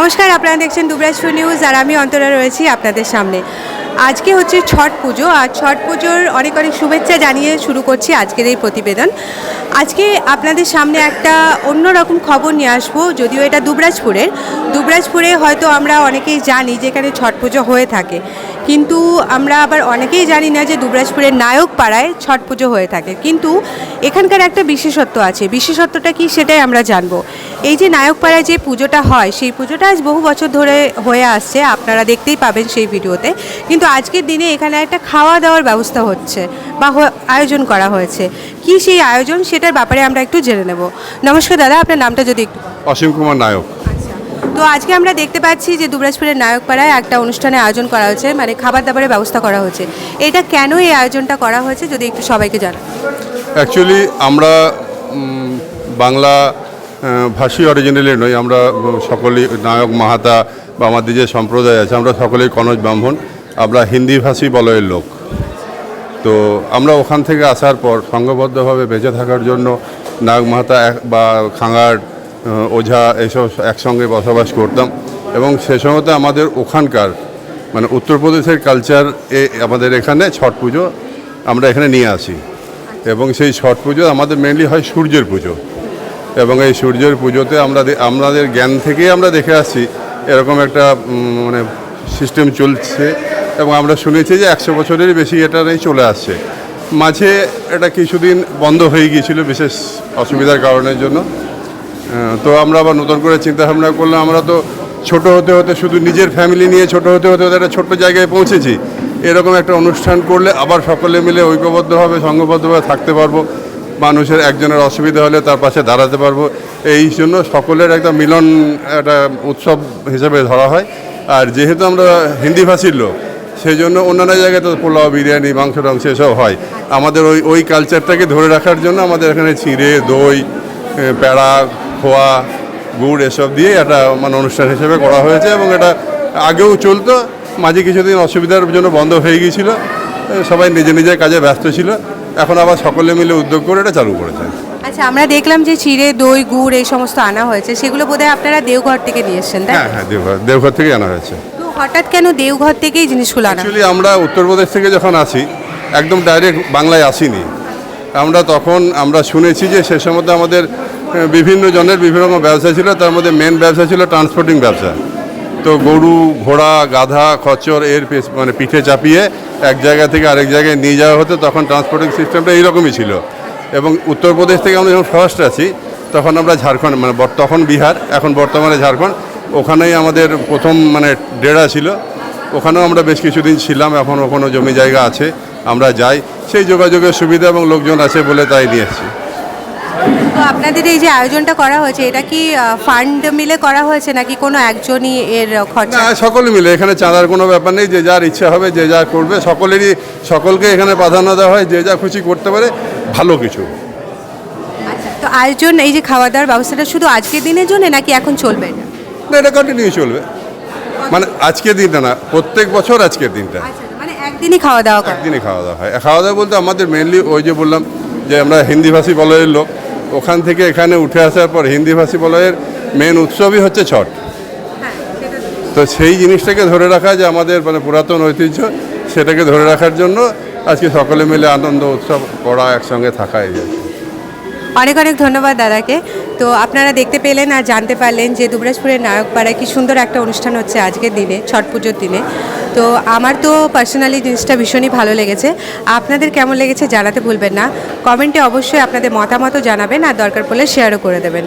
নমস্কার, আপনারা দেখছেন দুবরাজপুর নিউজ আর আমি অন্তরা রয়েছি আপনাদের সামনে। আজকে হচ্ছে ছট পুজো, আর ছট পুজোর অনেক অনেক শুভেচ্ছা জানিয়ে শুরু করছি আজকের এই প্রতিবেদন। আজকে আপনাদের সামনে একটা অন্য রকম খবর নিয়ে আসব, যদিও এটা দুবরাজপুরের। দুবরাজপুরে হয়তো আমরা অনেকেই জানি যেখানে ছট পুজো হয়ে থাকে। কিন্তু আমরা আবার অনেকেই জানি না যে দুবরাজপুরের নায়ক পাড়ায় ছট পুজো হয়ে থাকে। কিন্তু এখানকার একটা বিশেষত্ব আছে। বিশেষত্বটা কি সেটাই আমরা জানব। এই যে নায়ক পাড়ায় যে পুজোটা হয় সেই পুজোটা আজ বহু বছর ধরে হয়ে আসছে। আপনারা দেখতেই পাবেন সেই ভিডিওতে। কিন্তু আজকের দিনে এখানে একটা খাওয়া দাওয়ার ব্যবস্থা হচ্ছে বা আয়োজন করা হয়েছে। কি সেই আয়োজন সেটার ব্যাপারে আমরা একটু জেনে নেব। নমস্কার দাদা আপনার নামটা যদি একটু অসীম কুমার নায়ক। তো আজকে আমরা দেখতে পাচ্ছি যে দুবরাজপুরের নায়কপাড়ায় একটা অনুষ্ঠানে আয়োজন করা হয়েছে মানে খাবার দাবারের ব্যবস্থা করা হয়েছে এটা কেন এই আয়োজনটা করা হয়েছে, যদি একটু সবাইকে জানান। অ্যাকচুয়ালি আমরা বাংলা ভাষী অরিজিনালি নই, আমরা সকলেই নায়ক, মাহাতা বা আমাদের যে সম্প্রদায় আছে, আমরা সকলেই কনজ ব্রাহ্মণ, আমরা হিন্দি ভাষী বলয়ের লোক। তো আমরা ওখান থেকে আসার পর সংঘবদ্ধভাবে বেঁচে থাকার জন্য নায়ক, মাহাতা বা খাঙ্গার ওঝা এসব একসঙ্গে বসবাস করতাম এবং সে সময়তে আমাদের ওখানকার মানে উত্তরপ্রদেশের কালচার এ আমাদের এখানে ছট পুজো আমরা এখানে নিয়ে আসি। এবং সেই ছট পুজো আমাদের মেনলি হয় সূর্যের পুজো। এবং এই সূর্যের পুজোতে আমরা আমাদের জ্ঞান থেকেই আমরা দেখে আসছি এরকম একটা মানে সিস্টেম চলছে। এবং আমরা শুনেছি যে একশো বছরেরই বেশি এটা নিয়ে চলে আসছে। মাঝে এটা কিছুদিন বন্ধ হয়ে গিয়েছিল বিশেষ অসুবিধার কারণের জন্য। তো আমরা আবার নতুন করে চিন্তা ভাবনা করলাম, আমরা তো ছোট হতে হতে শুধু নিজের ফ্যামিলি নিয়ে ছোট হতে হতে হতে একটা ছোট্ট জায়গায় পৌঁছেছি। এরকম একটা অনুষ্ঠান করলে আবার সকলে মিলে ঐক্যবদ্ধভাবে, সংঘবদ্ধভাবে থাকতে পারব। মানুষের একজনের অসুবিধা হলে তার পাশে দাঁড়াতে পারব। এই জন্য সকলের একটা মিলন, একটা উৎসব হিসেবে ধরা হয়। আর যেহেতু আমরা হিন্দি ভাষীর লোক সেই জন্য অন্যান্য জায়গায় তো পোলাও, বিরিয়ানি, মাংস, টাংস এসব হয়। আমাদের ওই ওই কালচারটাকে ধরে রাখার জন্য আমাদের এখানে চিঁড়ে, দই প্যাড়া খোয়া গুড় এসব দিয়ে একটা মানে অনুষ্ঠান হিসেবে করা হয়েছে এবং এটা আগেও চলতো। মাঝে কিছুদিন অসুবিধার জন্য বন্ধ হয়ে গিয়েছিল। সবাই নিজে নিজের কাজে ব্যস্ত ছিল। এখন আবার সকলে মিলে উদ্যোগ করে এটা চালু করেছে। আচ্ছা আমরা দেখলাম যে চিড়ে দই গুড় এই সমস্ত আনা হয়েছে। সেগুলো বোধহয় আপনারা দেওঘর থেকে নিয়ে এসছেন তাই হ্যাঁ হ্যাঁ দেওঘর দেওঘর থেকে আনা হয়েছে। হঠাৎ কেন দেওঘর থেকেই জিনিসগুলো আনা অ্যাকচুয়ালি আমরা উত্তরপ্রদেশ থেকে যখন আসি একদম ডাইরেক্ট বাংলায় আসিনি। আমরা তখন আমরা শুনেছি যে সে সময় আমাদের বিভিন্ন জনের বিভিন্ন রকম ব্যবসা ছিল, তার মধ্যে মেন ব্যবসা ছিল ট্রান্সপোর্টিং ব্যবসা। তো গরু, ঘোড়া, গাধা, খচ্চর, এর মানে পিঠে চাপিয়ে এক জায়গা থেকে আরেক জায়গায় নিয়ে যাওয়া হতো, তখন ট্রান্সপোর্টিং সিস্টেমটা এইরকমই ছিল। এবং উত্তরপ্রদেশ থেকে আমরা যখন ফার্স্ট আছি, তখন আমরা ঝাড়খণ্ড মানে তখন বিহার, এখন বর্তমানে ঝাড়খণ্ড। ওখানেই আমাদের প্রথম মানে ডেরা ছিল। ওখানেও আমরা বেশ কিছুদিন ছিলাম, এখন ওখানে জমি জায়গা আছে, আমরা যাই। সেই যোগাযোগের সুবিধা এবং লোকজন আছে বলে তাই নিয়ে এসেছি। তো আপনাদের এই যে আয়োজনটা করা হয়েছে এটা কি ফান্ড মিলে করা হয়েছে নাকি কোনো একজনই এর খরচা? না সকলে মিলে এখানে চাঁদার কোনো ব্যাপার নেই যে যার ইচ্ছা হবে যে যা করবে সকলেরই সকলকে এখানে প্রাধান্য দেওয়া হয় যে যা খুশি করতে পারে ভালো কিছু। আচ্ছা তো আয়োজন এই যে খাওয়া দাওয়ার ব্যবস্থাটা শুধু আজকের দিনের জন্য নাকি এখন চলবে? এটা? না এটা কন্টিনিউ চলবে। মানে আজকের দিনটা না প্রত্যেক বছর আজকের দিনটা। আচ্ছা মানে একদিনই খাওয়া দাওয়া করা। একদিনই খাওয়া দাওয়া হয়। খাওয়া দাওয়া বলতে আমাদের মেনলি ওই যে বললাম যে আমরা হিন্দিভাষী বলয়ের লোক ওখান থেকে এখানে উঠে আসার পর হিন্দিভাষী বলয়ের মেন উৎসবই হচ্ছে ছট তো। সেই জিনিসটাকে ধরে রাখা যে আমাদের মানে পুরাতন ঐতিহ্য, সেটাকে ধরে রাখার জন্য আজকে সকলে মিলে আনন্দ উৎসব করা একসঙ্গে থাকা এই আর কি। অনেক অনেক ধন্যবাদ দাদাকে তো আপনারা দেখতে পেলেন আর জানতে পারলেন যে দুবরাজপুরের নায়কপাড়ায় কি সুন্দর একটা অনুষ্ঠান হচ্ছে আজকের দিনে, ছট পুজোর দিনে। তো আমার তো পার্সোনালি জিনিসটা ভীষণই ভালো লেগেছে। আপনাদের কেমন লেগেছে জানাতে ভুলবেন না। কমেন্টে অবশ্যই আপনাদের মতামতও জানাবেন আর দরকার পড়লে শেয়ারও করে দেবেন।